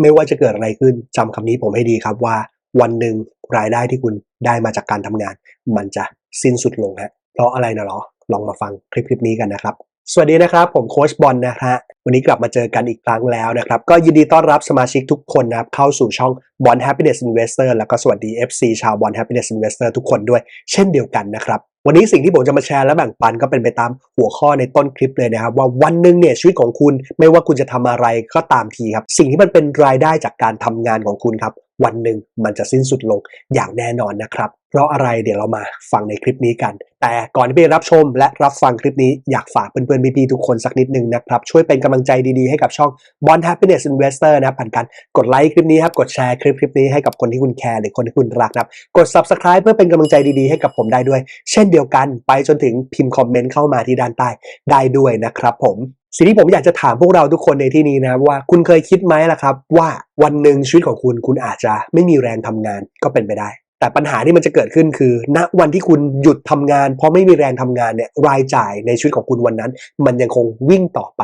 ไม่ว่าจะเกิดอะไรขึ้นจำคำนี้ผมให้ดีครับว่า วันหนึ่งรายได้ที่คุณได้มาจากการทำงาน มันจะสิ้นสุดลงฮะเพราะอะไรนะหรอลองมาฟังคลิปคลิปนี้กันนะครับ สวัสดีนะครับ ผมโค้ชบอลนะฮะวันนี้กลับมาเจอกันอีกครั้งแล้วนะครับ ก็ยินดีต้อนรับสมาชิกทุกคนนะครับ เข้าสู่ช่อง b o n Happiness Investor แล้วก็สวัสดี FC ชาว b o n Happiness Investor ทุกคนด้วย เช่นเดียวกันนะครับ วันนี้สิ่งที่ผมจะมาแชร์และแบ่งปันก็เป็นไปตามหัวข้อในต้นคลิปเลยนะครับว่าวันหนึ่งเนี่ยชีวิตของคุณไม่ว่าคุณจะทำอะไรก็ตามทีครับ สิ่งที่มันเป็นรายได้จากการทำงานของคุณครับ วันหนึ่งมันจะสิ้นสุดลงอย่างแน่นอนนะครับ เพราะอะไรเดี๋ยวเรามาฟังในคลิปนี้กัน แต่ก่อนที่ไปรับชมและรับฟังคลิปนี้อยากฝากเพื่อนๆพี่ๆทุกคนสักนิดนึงนะครับ ช่วยเป็นกำลังใจดีๆให้กับช่อง Bond Happiness Investor นะครับผ่านการกดไลค์คลิปนี้ครับกดแชร์คลิปคลิปนี้ให้กับคนที่คุณแคร์หรือคนที่คุณรักนะครับกด Subscribe เพื่อเป็นกำลังใจดีๆให้กับผมได้ด้วย เช่นเดียวกันไปจนถึงพิมพ์คอมเมนต์เข้ามาที่ด้านใต้ได้ด้วยนะครับผมสิ่งที่ผมอยากจะถามพวกเราทุกคนในที่นี้นะว่าคุณเคยคิดไหมล่ะครับ ว่าวันหนึ่งชีวิตของคุณคุณอาจจะไม่มีแรงทำงานก็เป็นไปได้ แต่ปัญหาที่มันจะเกิดขึ้นคือณวันที่คุณหยุดทำงาน เพราะไม่มีแรงทำงานเนี่ยรายจ่ายในชีวิตของคุณวันนั้น มันยังคงวิ่งต่อไป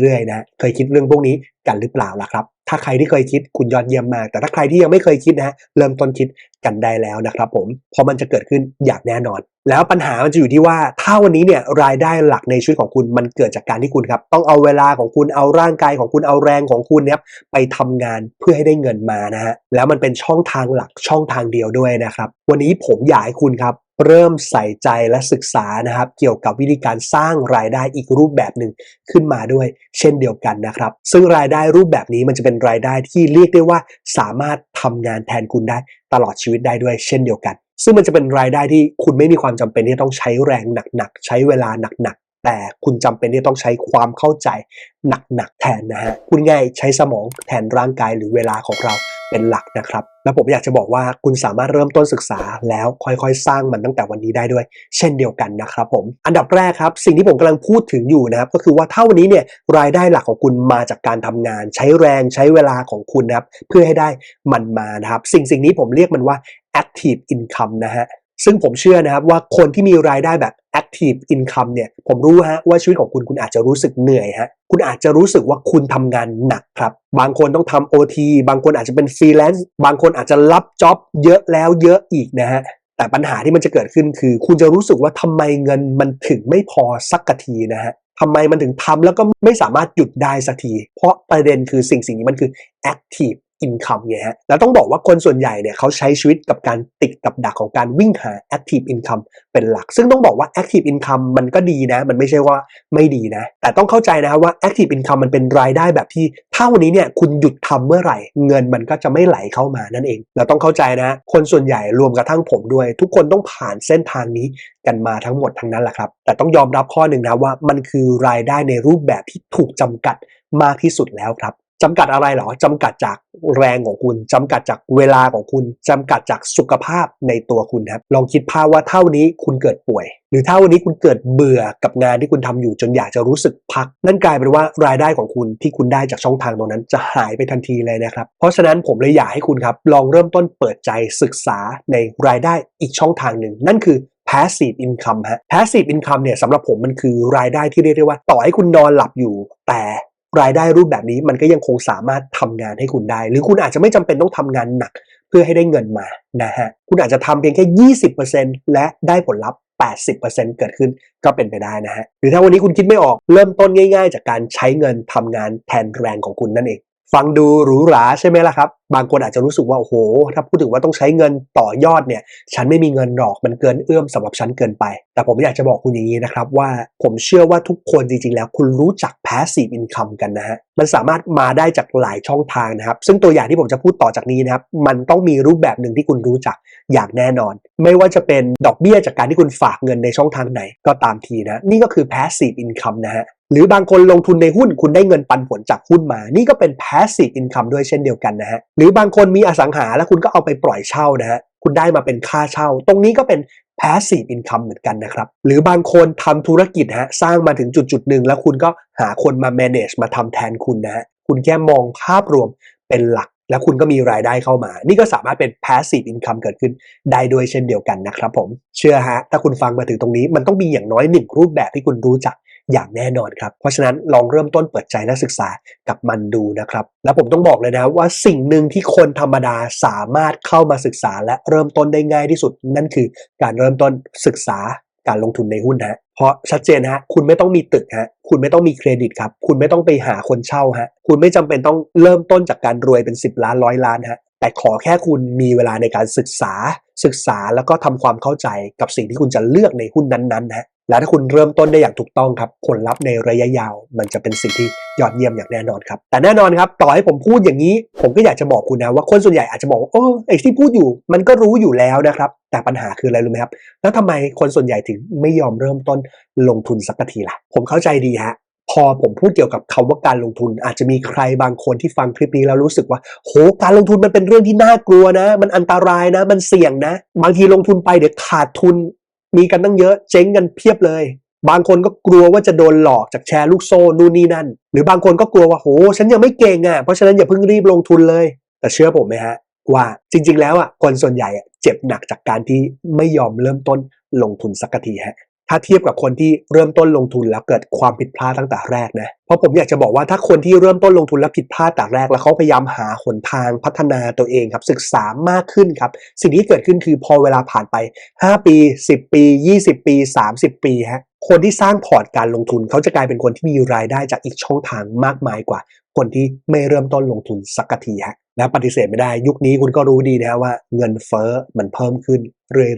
เรื่อยๆนะเคยคิดเรื่องพวกนี้กันหรือเปล่าล่ะครับ ถ้าใครที่เคยคิดคุณยอดเยี่ยมมาก แต่ถ้าใครที่ยังไม่เคยคิดนะเริ่มต้นคิดกันได้แล้วนะครับผมเพราะมันจะเกิดขึ้นอย่างแน่นอน แล้วปัญหามันจะอยู่ที่ว่าถ้าวันนี้เนี่ยรายได้หลักในชีวิตของคุณมันเกิดจากการที่คุณครับต้องเอาเวลาของคุณเอาร่างกายของคุณเอาแรงของคุณเนี่ยไปทำงานเพื่อให้ได้เงินมานะฮะแล้วมันเป็นช่องทางหลักช่องทางเดียวด้วยนะครับวันนี้ผมอยากให้คุณครับ เริ่มใส่ใจและศึกษานะครับ เกี่ยวกับวิธีการสร้างรายได้อีกรูปแบบหนึ่งขึ้นมาด้วย เช่นเดียวกันนะครับ ซึ่งรายได้รูปแบบนี้มันจะเป็นรายได้ที่เรียกได้ว่าสามารถทำงานแทนคุณได้ตลอดชีวิตได้ด้วย เช่นเดียวกัน ซึ่งมันจะเป็นรายได้ที่คุณไม่มีความจำเป็นที่ต้องใช้แรงหนักๆใช้เวลาหนักๆแต่คุณจำเป็นที่ต้องใช้ความเข้าใจหนักๆแทนนะฮะ คุณง่ายใช้สมองแทนร่างกายหรือเวลาของเรา เป็นหลักนะครับ แล้วผมอยากจะบอกว่าคุณสามารถเริ่มต้นศึกษาแล้วค่อยๆ สร้างมันตั้งแต่วันนี้ได้ด้วย เช่นเดียวกันนะครับผม อันดับแรกครับ สิ่งที่ผมกำลังพูดถึงอยู่นะครับ ก็คือว่าถ้าวันนี้เนี่ยรายได้หลักของคุณมาจากการทำงาน ใช้แรงใช้เวลาของคุณนะครับ เพื่อให้ได้มันมานะครับ สิ่งสิ่งนี้ผมเรียกมันว่า active income นะฮะ ซึ่งผมเชื่อนะครับว่าคนที่มีรายได้แบบ active income เนี่ย ผมรู้ฮะว่าชีวิตของคุณคุณอาจจะรู้สึกเหนื่อยฮะ คุณอาจจะรู้สึกว่าคุณทำงานหนักครับ บางคนต้องทำ OT บางคนอาจจะเป็นฟรีแลนซ์บางคนอาจจะรับจ็อบเยอะแล้วเยอะอีกนะฮะแต่ปัญหาที่มันจะเกิดขึ้นคือ คุณจะรู้สึกว่าทำไมเงินมันถึงไม่พอสักทีนะฮะทำไมมันถึงทำแล้วก็ไม่สามารถหยุดได้สักที เพราะประเด็นคือสิ่งสิ่งนี้มันคือ active income ไงฮะ แล้วต้องบอกว่าคนส่วนใหญ่เนี่ยเขาใช้ชีวิตกับการติดกับดักของการวิ่งหา active income เป็นหลัก ซึ่งต้องบอกว่า active income มันก็ดีนะ มันไม่ใช่ว่าไม่ดีนะ แต่ต้องเข้าใจนะครับว่า active income มันเป็นรายได้แบบที่ถ้าวันนี้เนี่ยคุณหยุดทำเมื่อไหร่ เงินมันก็จะไม่ไหลเข้ามานั่นเอง เราต้องเข้าใจนะ คนส่วนใหญ่รวมกระทั่งผมด้วย ทุกคนต้องผ่านเส้นทางนี้กันมาทั้งหมดทั้งนั้นแหละครับ แต่ต้องยอมรับข้อหนึ่งนะว่ามันคือรายได้ในรูปแบบที่ถูกจำกัดมากที่สุดแล้วครับ จำกัดอะไรหรอจำกัดจากแรงของคุณจำกัดจากเวลาของคุณจำกัดจากสุขภาพในตัวคุณครับลองคิดภาพว่าเท่านี้คุณเกิดป่วย หรือเท่านี้คุณเกิดเบื่อกับงานที่คุณทำอยู่จนอยากจะรู้สึกพัก นั่นกลายเป็นว่ารายได้ของคุณที่คุณได้จากช่องทางตรงนั้นจะหายไปทันทีเลยนะครับ เพราะฉะนั้นผมเลยอยากให้คุณครับ ลองเริ่มต้นเปิดใจศึกษาในรายได้อีกช่องทางหนึ่ง นั่นคือ passive income ฮะ passive income เนี่ยสำหรับผมมันคือรายได้ที่เรียกได้ว่า ต่อให้คุณนอนหลับอยู่แต่ รายได้รูปแบบนี้มันก็ยังคงสามารถทำงานให้คุณได้ หรือคุณอาจจะไม่จำเป็นต้องทำงานหนักเพื่อให้ได้เงินมานะฮะคุณอาจจะทำเพียงแค่ 20%และได้ผลลัพธ์ 80%เกิดขึ้นก็เป็นไปได้นะฮะหรือถ้าวันนี้คุณคิดไม่ออกเริ่มต้นง่าย ๆ จากการใช้เงินทำงานแทนแรงของคุณนั่นเอง ฟังดูหรูหราใช่ไหมล่ะครับ บางคนอาจจะรู้สึกว่าโอ้โห ถ้าพูดถึงว่าต้องใช้เงินต่อยอดเนี่ย ฉันไม่มีเงินหรอกมันเกินเอื้อมสำหรับฉันเกินไป แต่ผมอยากจะบอกคุณอย่างนี้นะครับว่าผมเชื่อว่าทุกคนจริงๆแล้ว คุณรู้จัก passive income กันนะฮะมันสามารถมาได้จากหลายช่องทางนะครับ ซึ่งตัวอย่างที่ผมจะพูดต่อจากนี้นะครับ มันต้องมีรูปแบบหนึ่งที่คุณรู้จักอย่างแน่นอน ไม่ว่าจะเป็นดอกเบี้ยจากการที่คุณฝากเงินในช่องทางไหนก็ตามทีนะ นี่ก็คือ passive income นะฮะ หรือบางคนลงทุนในหุ้นคุณได้เงินปันผลจากหุ้นมา นี่ก็เป็น passive income ด้วยเช่นเดียวกันนะฮะ หรือบางคนมีอสังหาแล้วคุณก็เอาไปปล่อยเช่านะฮะ คุณได้มาเป็นค่าเช่า ตรงนี้ก็เป็น passive income เหมือนกันนะครับ หรือบางคนทำธุรกิจฮะ สร้างมาถึงจุดจุดหนึ่งแล้วคุณก็หาคนมา manage มาทำแทนคุณนะฮะ คุณแค่มองภาพรวมเป็นหลักแล้วคุณก็มีรายได้เข้ามา นี่ก็สามารถเป็น passive income เกิดขึ้นได้ด้วยเช่นเดียวกันนะครับผม เชื่อฮะ ถ้าคุณฟังมาถึงตรงนี้ มันต้องมีอย่างน้อยหนึ่งรูปแบบที่คุณรู้จัก อย่างแน่นอนครับ เพราะฉะนั้นลองเริ่มต้นเปิดใจและศึกษากับมันดูนะครับ แล้วผมต้องบอกเลยนะว่าสิ่งหนึ่งที่คนธรรมดาสามารถเข้ามาศึกษาและเริ่มต้นได้ง่ายที่สุด นั่นคือการเริ่มต้นศึกษาการลงทุนในหุ้นฮะเพราะชัดเจนฮะคุณไม่ต้องมีตึกฮะคุณไม่ต้องมีเครดิตครับ คุณไม่ต้องไปหาคนเช่าฮะคุณไม่จำเป็นต้องเริ่มต้นจากการรวยเป็น 10 ล้านร้อยล้านฮะแต่ขอแค่คุณมีเวลาในการศึกษา ศึกษาแล้วก็ทำความเข้าใจกับสิ่งที่คุณจะเลือกในหุ้นนั้นๆฮะและถ้าคุณเริ่มต้นได้อย่างถูกต้องครับ ผลลัพธ์ในระยะยาว มันจะเป็นสิ่งที่ยอดเยี่ยมอย่างแน่นอนครับ แต่แน่นอนครับ ต่อให้ผมพูดอย่างนี้ ผมก็อยากจะบอกคุณนะว่าคนส่วนใหญ่อาจจะบอกว่าโอ้ไอ้ที่พูดอยู่ มันก็รู้อยู่แล้วนะครับ แต่ปัญหาคืออะไรรู้ไหมครับ แล้วทำไมคนส่วนใหญ่ถึงไม่ยอมเริ่มต้นลงทุนสักทีล่ะ ผมเข้าใจดีฮะ พอผมพูดเกี่ยวกับคำว่าการลงทุน อาจจะมีใครบางคนที่ฟังคลิปนี้แล้วรู้สึกว่า โหการลงทุนมันเป็นเรื่องที่น่ากลัวนะ มันอันตรายนะ มันเสี่ยงนะ บางทีลงทุนไปเดี๋ยวขาดทุน มีกันตั้งเยอะเจ๊งกันเพียบเลย บางคนก็กลัวว่าจะโดนหลอกจากแชร์ลูกโซ่นู่นนี่นั่น หรือบางคนก็กลัวว่าโหฉันยังไม่เก่งอะเพราะฉะนั้นอย่าเพิ่งรีบลงทุนเลย แต่เชื่อผมไหมฮะว่าจริง ๆ แล้วอะคนส่วนใหญ่เจ็บหนักจากการที่ไม่ยอมเริ่มต้นลงทุนสักทีฮะ ถ้าเทียบกับคนที่เริ่มต้นลงทุนแล้วเกิดความผิดพลาดตั้งแต่แรกนะ เพราะผมอยากจะบอกว่าถ้าคนที่เริ่มต้นลงทุนแล้วผิดพลาดแต่แรก แล้วเขาพยายามหาหนทางพัฒนาตัวเองครับศึกษามากขึ้นครับ สิ่งที่เกิดขึ้นคือพอเวลาผ่านไป 5 ปี 10 ปี 20 ปี 30 ปีฮะ คนที่สร้างพอร์ตการลงทุน เขาจะกลายเป็นคนที่มีรายได้จากอีกช่องทางมากมายกว่า คนที่ไม่เริ่มต้นลงทุนสักทีฮะและปฏิเสธไม่ได้ยุคนี้คุณก็รู้ดีนะว่าเงินเฟ้อมันเพิ่มขึ้น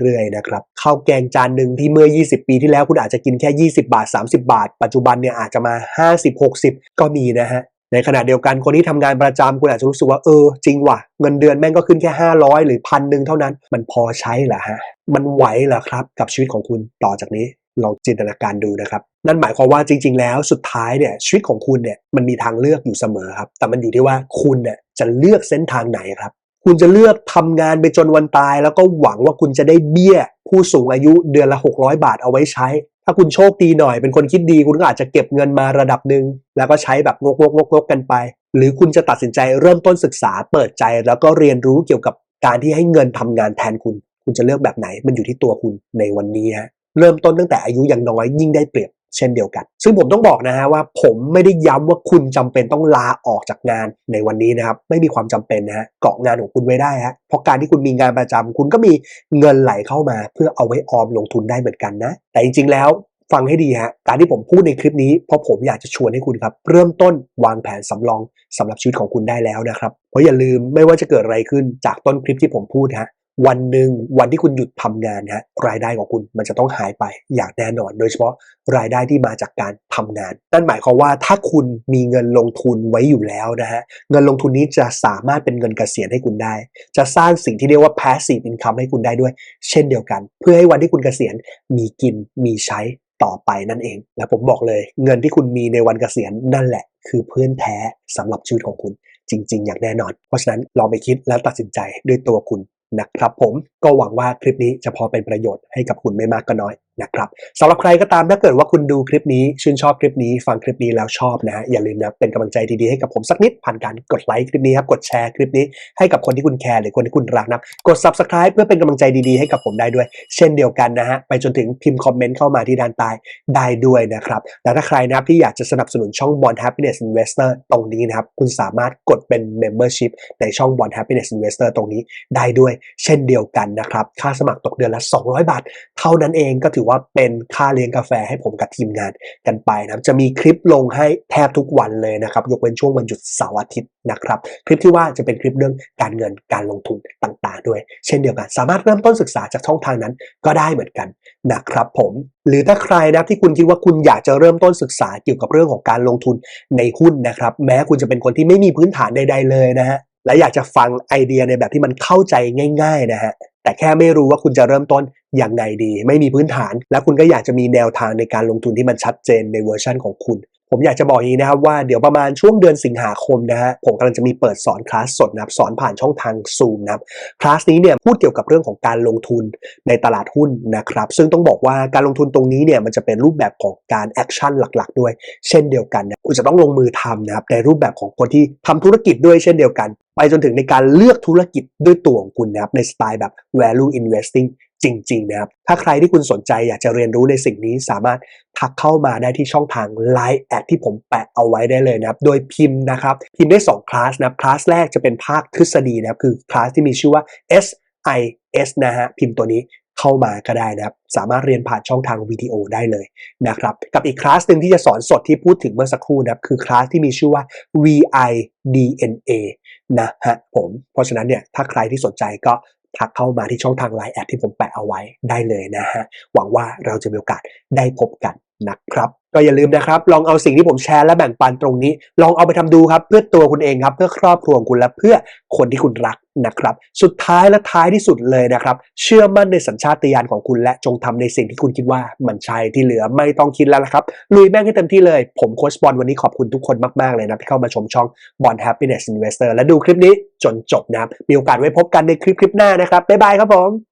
เรื่อยๆนะครับข้าวแกงจานหนึ่งที่เมื่อ 20 ปีที่แล้วคุณอาจจะกินแค่ 20 บาท 30 บาท ปัจจุบันเนี่ยอาจจะมา 50 60 ก็มีนะฮะในขณะเดียวกันคนที่ทำงานประจำคุณอาจจะรู้สึกว่าเออจริงว่ะเงินเดือนแม่งก็ขึ้นแค่ 500 หรือพันหนึ่งเท่านั้น มันพอใช้เหรอฮะ มันไหวเหรอครับ กับชีวิตของคุณต่อจากนี้ ลองจินตนาการดูนะครับ นั่นหมายความว่าจริง ๆ แล้วสุดท้ายเนี่ยชีวิตของคุณเนี่ยมันมีทางเลือกอยู่เสมอครับ แต่มันอยู่ที่ว่าคุณเนี่ยจะเลือกเส้นทางไหนครับคุณจะเลือกทำงานไปจนวันตาย แล้วก็หวังว่าคุณจะได้เบี้ย ผู้สูงอายุเดือนละ 600 บาทเอาไว้ใช้ ถ้าคุณโชคดีหน่อยเป็นคนคิดดี คุณก็อาจจะเก็บเงินมาระดับหนึ่งแล้วก็ใช้แบบงกงกงกงกกันไป หรือคุณจะตัดสินใจเริ่มต้นศึกษาเปิดใจ แล้วก็เรียนรู้เกี่ยวกับการที่ให้เงินทำงานแทนคุณ คุณจะเลือกแบบไหนมันอยู่ที่ตัวคุณในวันนี้ฮะ เริ่มต้นตั้งแต่อายุยังน้อยยิ่งได้เปรียบเช่นเดียวกัน ซึ่งผมต้องบอกนะฮะว่าผมไม่ได้ย้ำว่าคุณจำเป็นต้องลาออกจากงานในวันนี้นะครับ ไม่มีความจำเป็นนะฮะเกาะงานของคุณไว้ได้ฮะเพราะการที่คุณมีงานประจำคุณก็มีเงินไหลเข้ามา เพื่อเอาไว้ออมลงทุนได้เหมือนกันนะ แต่จริง ๆ แล้วฟังให้ดีฮะ การที่ผมพูดในคลิปนี้ เพราะผมอยากจะชวนให้คุณครับ เริ่มต้นวางแผนสำรองสำหรับชีวิตของคุณได้แล้วนะครับ เพราะอย่าลืมไม่ว่าจะเกิดอะไรขึ้นจากต้นคลิปที่ผมพูดฮะ วันหนึ่งวันที่คุณหยุดทำงานฮะรายได้ของคุณมันจะต้องหายไปอย่างแน่นอน โดยเฉพาะรายได้ที่มาจากการทำงาน นั่นหมายความว่าถ้าคุณมีเงินลงทุนไว้อยู่แล้วนะฮะเงินลงทุนนี้จะสามารถเป็นเงินเกษียณให้คุณได้ จะสร้างสิ่งที่เรียกว่า passive income ให้คุณได้ด้วย เช่นเดียวกัน เพื่อให้วันที่คุณเกษียณมีกินมีใช้ต่อไปนั่นเอง และผมบอกเลย เงินที่คุณมีในวันเกษียณนั่นแหละ คือเพื่อนแท้สำหรับชีวิตของคุณจริง ๆ อย่างแน่นอน เพราะฉะนั้นลองไปคิดและตัดสินใจด้วยตัวคุณ นะครับผมก็หวังว่าคลิปนี้จะพอเป็นประโยชน์ให้กับคุณไม่มากก็น้อยนะครับสำหรับใครก็ตามถ้าเกิดว่าคุณดูคลิปนี้ ชื่นชอบคลิปนี้ ฟังคลิปนี้แล้วชอบนะฮะอย่าลืมนะเป็นกำลังใจดีๆให้กับผมสักนิดผ่านการกดไลค์คลิปนี้ครับกดแชร์คลิปนี้ให้กับคนที่คุณแคร์หรือคนที่คุณรักนะกด subscribe เพื่อเป็นกำลังใจดีๆให้กับผมได้ด้วย เช่นเดียวกันนะฮะไปจนถึงพิมพ์คอมเมนต์เข้ามาที่ด้านใต้ได้ด้วยนะครับแล้วถ้าใครนะครับที่อยากจะสนับสนุนช่อง Bond Happiness Investor ตรงนี้นะครับคุณสามารถกดเป็น membership ในช่อง Bond Happiness Investor ตรงนี้ได้ด้วย เช่นเดียวกันนะครับค่าสมัครตกเดือนละ 200 บาท เท่านั้นเองก็ถืออว่าเป็นค่าเลี้ยงกาแฟให้ผมกับทีมงานกันไปนะครับจะมีคลิปลงให้แทบทุกวันเลยนะครับยกเว้นช่วงวันหยุดเสาร์อาทิตย์นะครับคลิปที่ว่าจะเป็นคลิปเรื่องการเงินการลงทุนต่างๆ ด้วย เช่นเดียวกัน สามารถเริ่มต้นศึกษาจากช่องทางนั้นก็ได้เหมือนกันนะครับผมหรือถ้าใครนะที่คุณคิดว่าคุณอยากจะเริ่มต้นศึกษาเกี่ยวกับเรื่องของการลงทุนในหุ้นนะครับแม้คุณจะเป็นคนที่ไม่มีพื้นฐานใด ๆ เลยนะฮะและอยากจะฟังไอเดียในแบบที่มันเข้าใจง่าย ๆ นะฮะแต่แค่ไม่รู้ว่าคุณจะเริ่มต้น อย่างไงดี ไม่มีพื้นฐาน และคุณก็อยากจะมีแนวทางในการลงทุนที่มันชัดเจนในเวอร์ชันของคุณ ผมอยากจะบอกอย่างนี้นะครับว่าเดี๋ยวประมาณช่วงเดือนสิงหาคมนะฮะผมกำลังจะมีเปิดสอนคลาสสดนะครับสอนผ่านช่องทาง Zoom นะครับคลาสนี้เนี่ยพูดเกี่ยวกับเรื่องของการลงทุนในตลาดหุ้นนะครับซึ่งต้องบอกว่าการลงทุนตรงนี้เนี่ยมันจะเป็นรูปแบบของการแอคชั่นหลักๆ ด้วย เช่นเดียวกันนะคุณจะต้องลงมือทำนะครับในรูปแบบของคนที่ทำธุรกิจด้วยเช่นเดียวกันไปจนถึงในการเลือกธุรกิจด้วยตัวของคุณนะครับในสไตล์แบบ value investing จริงๆนะครับ ถ้าใครที่คุณสนใจอยากจะเรียนรู้ในสิ่งนี้สามารถทักเข้ามาได้ที่ช่องทาง Line แอดที่ผมแปะเอาไว้ได้เลยนะครับ โดยพิมพ์นะครับ พิมพ์ได้ 2 คลาสนะครับคลาสแรกจะเป็นภาคทฤษฎีนะครับ คือคลาสที่มีชื่อว่า SIS นะฮะ พิมพ์ตัวนี้เข้ามาก็ได้นะครับ สามารถเรียนผ่านช่องทางวิดีโอได้เลยนะครับ กับอีกคลาสหนึ่งที่จะสอนสดที่พูดถึงเมื่อสักครู่นะครับ คือคลาสที่มีชื่อว่า VIDNA นะฮะผม เพราะฉะนั้นเนี่ยถ้าใครที่สนใจก็ ทักเข้ามาที่ช่องทางไลน์แอดที่ผมแปะเอาไว้ได้เลยนะฮะหวังว่าเราจะมีโอกาสได้พบกันนะครับ ก็อย่าลืมนะครับ ลองเอาสิ่งที่ผมแชร์และแบ่งปันตรงนี้ ลองเอาไปทำดูครับ เพื่อตัวคุณเองครับ เพื่อครอบครัวของคุณและเพื่อคนที่คุณรักนะครับ สุดท้ายและท้ายที่สุดเลยนะครับ เชื่อมั่นในสัญชาตญาณของคุณและจงทำในสิ่งที่คุณคิดว่ามันใช่ที่เหลือไม่ต้องคิดแล้วนะครับ ลุยแม่งให้เต็มที่เลย ผมโค้ชบอลวันนี้ขอบคุณทุกคนมากๆเลยนะที่เข้ามาชมช่องบอล Happiness Investor และดูคลิปนี้จนจบนะครับมีโอกาสไว้พบกันในคลิปคลิปหน้านะครับบ๊ายบายครับผม